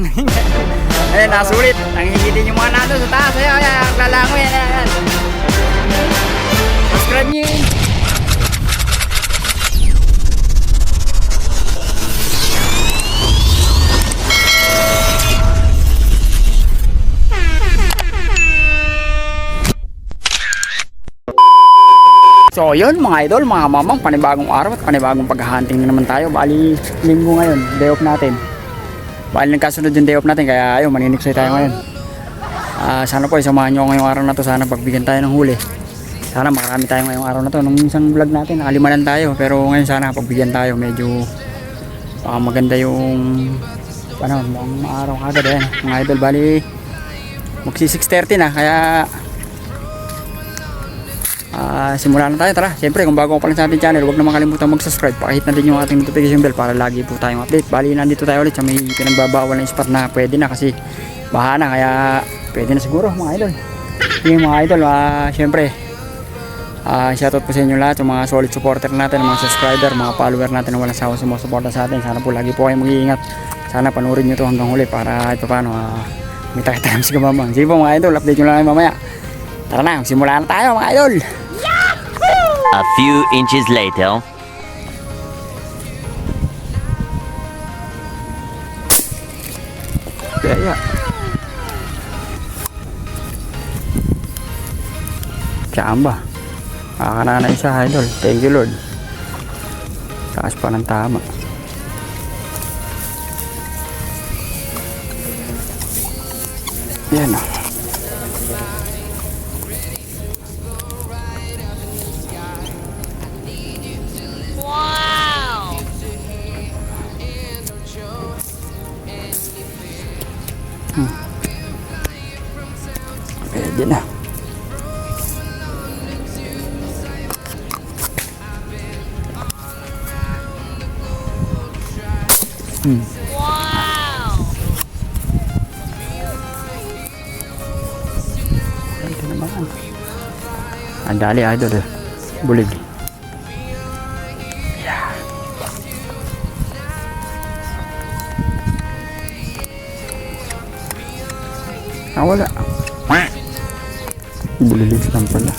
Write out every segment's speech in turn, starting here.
na Ayan, nasulit. Nangigitin yung mga nando sa taas. Ayan, ayan, ayan. Lalangoy. Ayan, ayan. Subscribe nyo yun. So yun mga idol, mga mamang, panibagong araw at panibagong paghahunting na naman tayo. Bali, linggo ngayon, day off natin. Bali nagkasunod yung day off natin, kaya ayun, maniniksay tayo ngayon. Ah, sana po, isamahan nyo ako ngayong araw na to. Sana pagbigyan tayo ng huli. Sana makarami tayo ngayong araw na to. Nung isang vlog natin, nakalimanan tayo. Pero ngayon sana pagbigyan tayo. Medyo baka maganda yung ano, mga araw agad. Ayan, mga idol, bali magsi 6.30 na. Kaya Ah, simulan na tayo. Tara. Siyempre, kung bago ka pa lang sa ating channel, huwag na makalimutan mag-subscribe. Pakihit na din yung ating notification bell para lagi po tayong update. Bali, nandito tayo ulit sa may pinagbabawal ng spot na pwede na kasi baha na. Kaya pwede na siguro mga idol. Yung mga idol, ah, siyempre, ah, shoutout po sa inyo lahat, yung mga solid supporter natin, mga subscriber, mga follower natin na walang sawa sumusuporta sa atin. Sana po lagi po kayong mag-iingat. Sana panoorin nyo to hanggang huli para ito paano, ah, may tayo sa gamamang. Sige po mga idol, update nyo lang mamaya. Tara na, simula na tayo mga idol. A few inches later. Kaya. Chamba. Makakana na isa, idol. Thank you, Lord. Taas pa ng tama. Yan o. Hmm. Pwede naman. Ang dali idol eh. Bulig. Yeah. Ah, wala. Bulilit lang pala.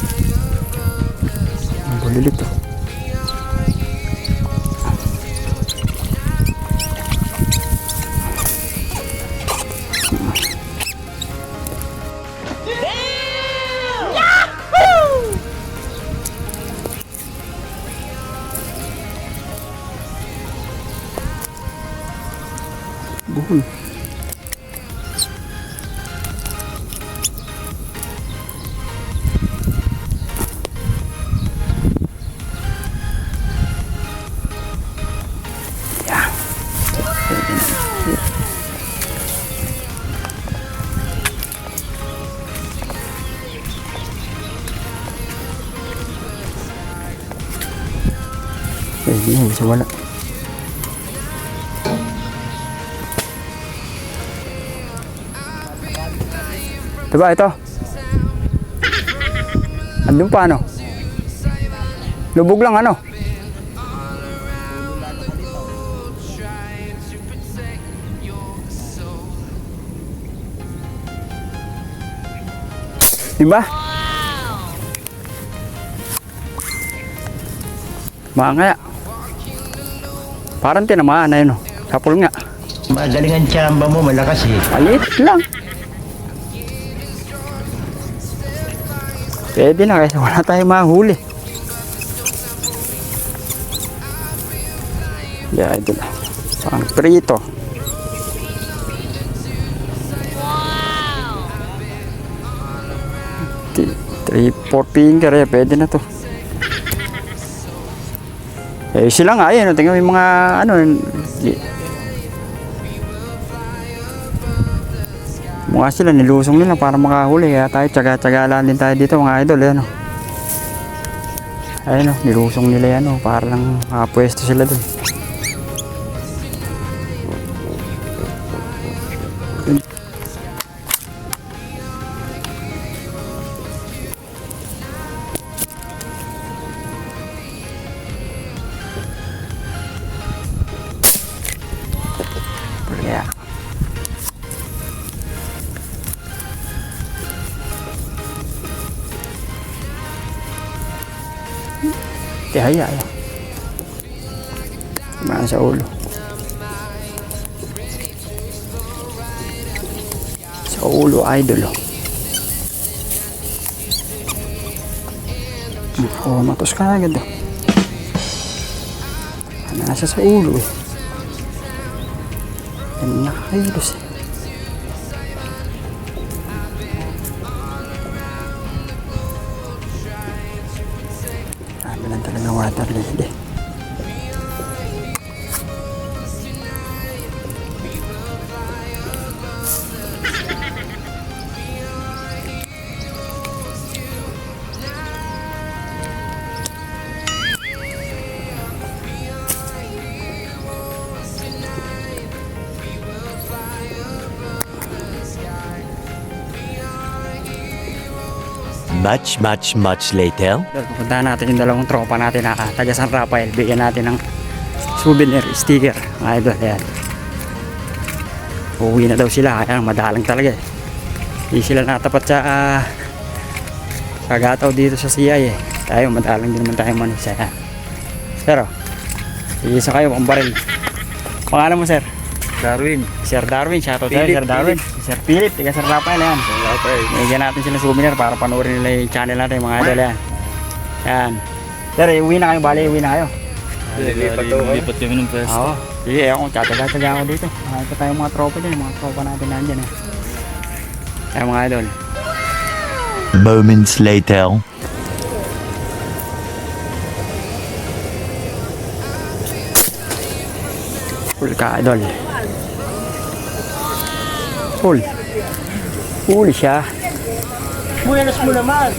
Bulilit oh. Na, isa wala. Diba ito? Andun pa ano? Lubog lang ano? Diba? Mga nga. Parang tinamaan na yun. oh. Sapul nga. Magaling ang tsamba mo, malakas eh. Maliit lang. Pwede na kasi wala tayong mahuli. Yeah, ito na. Pang prito. Wow! Three, four finger eh. Pwede na to. Eh, sila nga, ayun. Tingnan yung mga, ano, Mukha sila nilusong nila para makahuli kaya tayo tsaga-tsagalan din tayo dito mga idol ano. Ayun o, nilusong nila yan o para lang makapwesto sila dun. Tihaya yan. Tumaan sa ulo. Sa ulo, idol. Oh, oh matos ka agad. Oh. Nasa sa ulo eh. Yan nakakailos eh. Ano lang talaga water lily. Much, much, much later. Dahil pupuntahan natin yung dalawang tropa natin na taga San Rafael. Bigyan natin ng souvenir sticker. Mga idol, yan. Uuwi na daw sila. Kaya madalang talaga eh. Hindi sila natapat sa uh, kagataw dito sa CI eh. Tayo, madalang din naman tayo manis. Yan. Pero, isa kayo, ang baril. Pangalan mo, sir? Darwin. Sir Darwin, tayo, Philip, Sir Darwin. Si Sir Philip, taga San Rafael, yan. Bigyan natin sila souvenir para panoorin nila yung channel natin, mga idol, yan. Yan. Sir, uwi na kayo, bali, uwi na kayo. Lilipat daw kayo. Lipat kami ng pwesto. Oo. Sige, ako, tataga-taga ako dito. Makita tayong mga tropa dyan, mga tropa natin nandyan, eh. Yan, mga idol. Moments later. Full ka, idol. Full. Full siya. Buenas mo naman.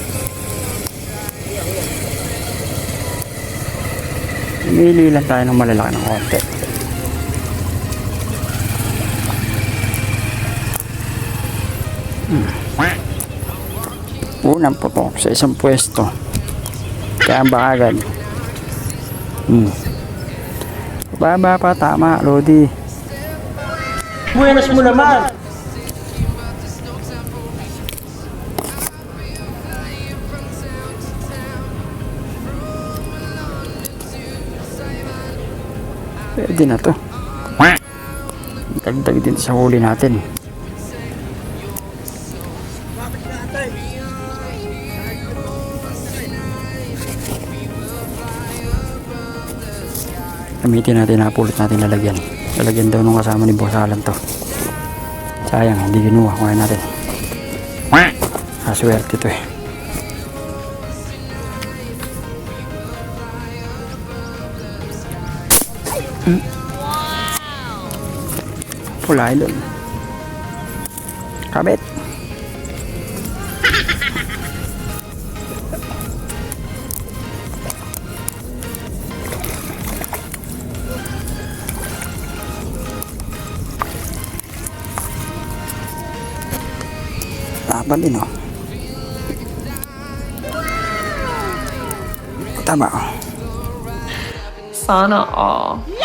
Pumili lang tayo ng malalaki ng konti. Hmm. Unang putok sa isang pwesto. Kaya ba agad? Hmm. Baba pa, tama, Lodi. Buenas mo naman. Pwede na to. Dagdag din sa huli natin. Gamitin natin, napulot natin lalagyan. Lalagyan daw nung kasama ni Boss Alan to. Sayang, hindi kinuha. Kuha natin. Aswerte to eh. Pula idol. Kabit. Laban din oh. Tama oh. Sana all.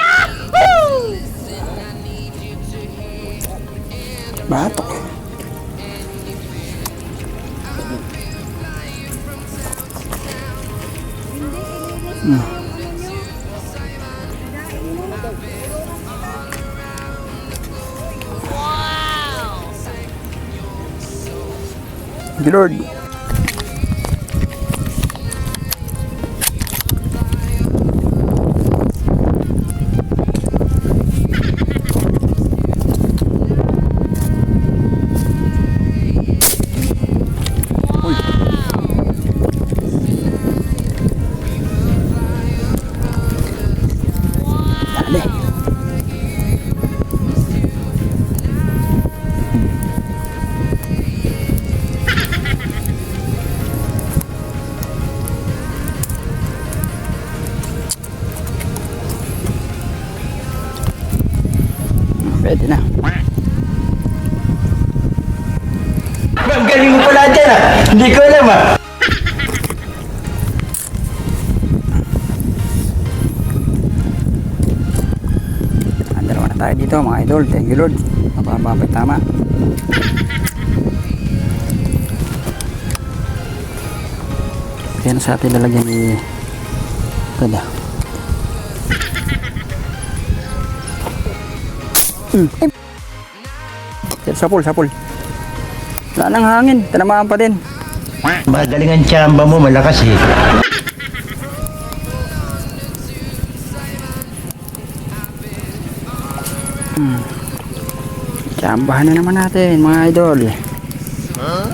Batok. Wow. Lord. Pwede na. Ang galing mo pala dyan ah. Hindi ko alam ah. Ang dalawa na tayo dito mga idol. Thank you Lord. Mapapapay tama. Yan sa atin lalagyan ni Ganda. Hmm. Ay. Sapul, sapul. Wala nang hangin. Tinamaan pa din. Magaling ang tsamba mo, malakas eh. Tsambahan na naman natin mga idol. Hmm.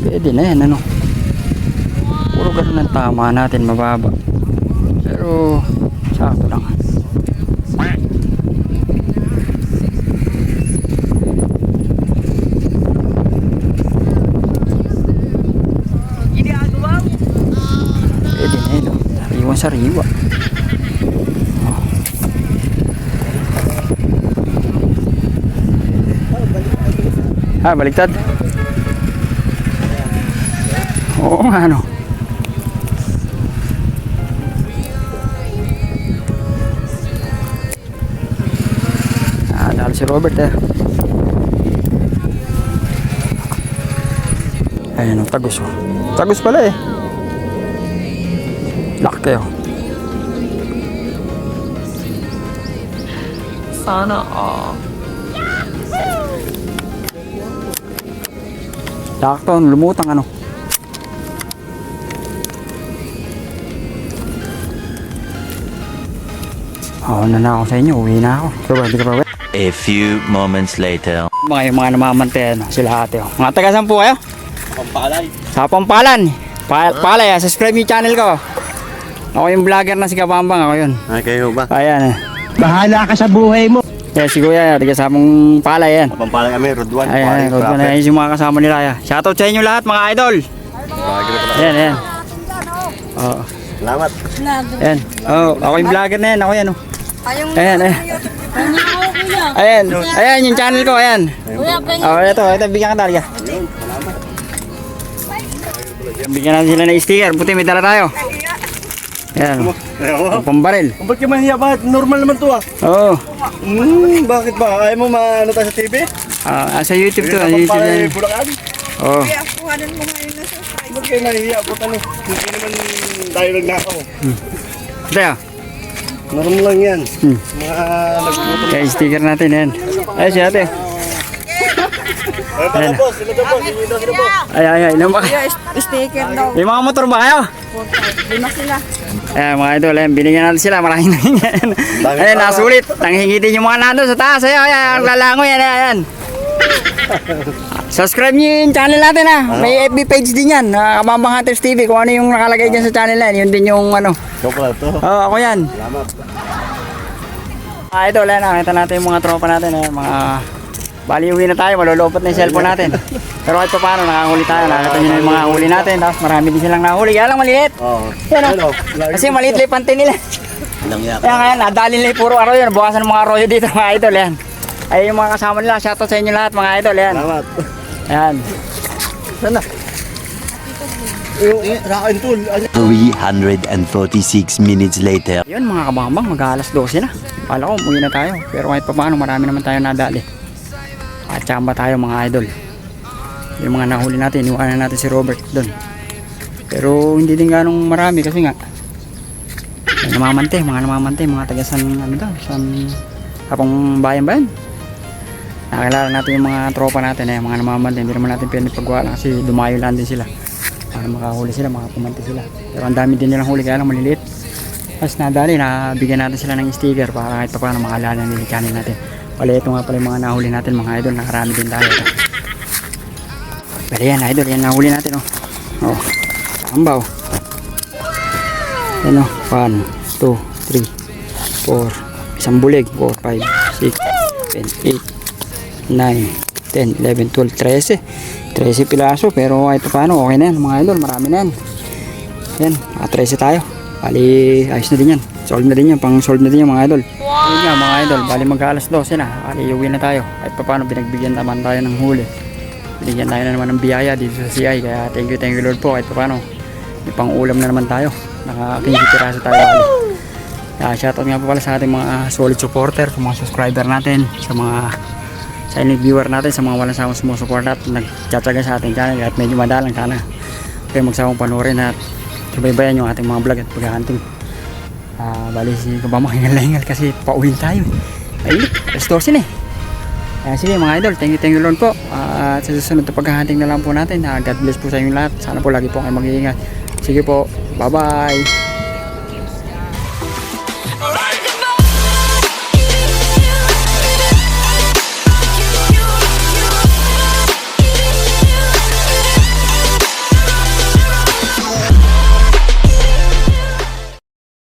Pwede na yan ano. Puro ganun ang tama natin mababa. Pero sakto lang. Oh. Sariwan sariwa. Ah, baliktad. Oo nga, ano. Si Robert eh. Ayan, oh, tagus oh. Tagus pala eh. Laki oh. Sana all. Sakto, lumutang ano. Oo na na ako sa inyo, uwi na ako. Pero hindi ka pa. A few moments later. Mga yung mga namamantayan, sila ate. Oh. Mga taga saan po kayo? Pampalay. Sa Pampalan. Pa Palay, ah, subscribe yung channel ko. Ako yung vlogger na si Kabambang, ako yun. Ay, kayo ba? Ayan eh. Bahala ka sa buhay mo. Yeah, si Kuya, taga sa mong palay yan. Pampalang kami, 1. Ayan, ayan, ayan, ayan, yung mga kasama nila. Ayan. Shoutout sa inyo lahat mga idol. Ayan, ayan. Oo. Salamat. Ayan. Oh, ako yung vlogger na yan. Ako yan. Oh. Ayan, ayan. Ayan. Ayan, yung channel ko. Ayan. Oh, ito. Ito, bigyan ka talaga. Bigyan natin sila ng sticker. Puti, may dala tayo. Ayan. Ayaw. Pambaril. Ba't ka mahiya ba? Normal naman to ah. Oo. Hmm, bakit ba? Ayaw mo maano tayo sa TV? Ah, sa YouTube to. Sa YouTube Pampalay, yan. Bulacan? Oo. Ba't kayo nahihiya? Ba't ano? Hindi naman tayo nagnakaw. Ito yun. Normal lang yan. Hmm. Mga. Kaya sticker natin yan. Ay, si ate. Ay, para boss, sila daw boss. Sila daw sila boss. Ay, ay, ay. Ilan ba? Sticker daw. May mga motor ba kayo? Lima sila. Ayan mga idol, ayan, binigyan natin sila, maraming nangingin. Ayan, nasulit. Nanghingi din yung mga nandun sa taas. Ayan, ayan, ang lalangoy, ayan, ayan. Subscribe niyo yung channel natin ha. May FB page din yan. Uh, Kamambang Hunters TV. Kung ano yung nakalagay dyan sa channel na yan. Yun din yung ano. Pala to. Oo, ako yan. Salamat. Ah, idol, ayan, nakita natin yung mga tropa natin. Ayan, mga... Bali, uwi na tayo. Malulupot na yung cellphone natin. Pero kahit pa paano, nakahuli tayo. Nakita nyo na yung mga huli natin. Tapos marami din silang nahuli. Kaya lang maliit. Oo. Yan o. Ano? Kasi maliit lang yung pante nila. Kaya ngayon, nadali nila yung puro arroyo. Bukasan ng mga arroyo dito mga idol. Yan. Ay yung mga kasama nila. Shoutout sa inyo lahat mga idol. Yan. Salamat. Yan. Sana. Yung rakin tool. Ano? 346 minutes later. Yun mga kabambang, mag alas 12 na. Kala ko, umuwi na tayo. Pero kahit pa paano, marami naman tayo nadali. At tsamba tayo mga idol. Yung mga nahuli natin, iwanan natin si Robert doon. Pero hindi din ganong marami kasi nga namamante, mga namamante, mga taga san ano daw, san kapong bayan ba yan? Nakilala natin yung mga tropa natin eh, mga namamante, hindi naman natin pwede pagwala kasi dumayo lang din sila. Para makahuli sila, makapumanti sila. Pero ang dami din nilang huli, kaya lang maliliit. Tapos nadali, nabigyan natin sila ng sticker para kahit pa paano makalala yung channel natin. Wala ito nga pala yung mga nahuli natin mga idol, nakarami din tayo. Pero yan idol, yan nahuli natin oh. Oh, tambaw. Yan oh, 1, 2, 3, 4, isang bulig, 4, 5, 6, 7, 8, 9, 10, 11, 12, 13. 13 pilaso pero pa paano okay na yan mga idol, marami na yan. Yan, naka 13 tayo. Bali, ayos na din yan. Solve na din yan, pang solve na din yan mga idol. Yun nga mga idol, bali mag alas 12 na. Bali, uwi na tayo. Kahit pa paano, binagbigyan naman tayo ng huli. Binigyan tayo na naman ng biyaya dito sa CI. Kaya thank you, thank you Lord po. Kahit pa paano, may pang ulam na naman tayo. Naka 15 piraso tayo bali. Kaya shoutout nga po pala sa ating mga solid supporter, sa mga subscriber natin, sa mga silent viewer natin, sa mga walang sawang sumusuporta at nagtsatsaga sa ating channel at medyo madalang sana kayo magsawang panoorin at subaybayan yung ating mga vlog at paghahunting. Ah, bali si Kabama hingal-hingal kasi pauwiin tayo. Mainit, alas 12 na eh. Kaya sige mga idol, thank you, thank you Lord po. Ah, at sa susunod na paghahunting na lang po natin. Ah, God bless po sa inyo lahat. Sana po lagi po kayo mag-iingat. Sige po, bye-bye.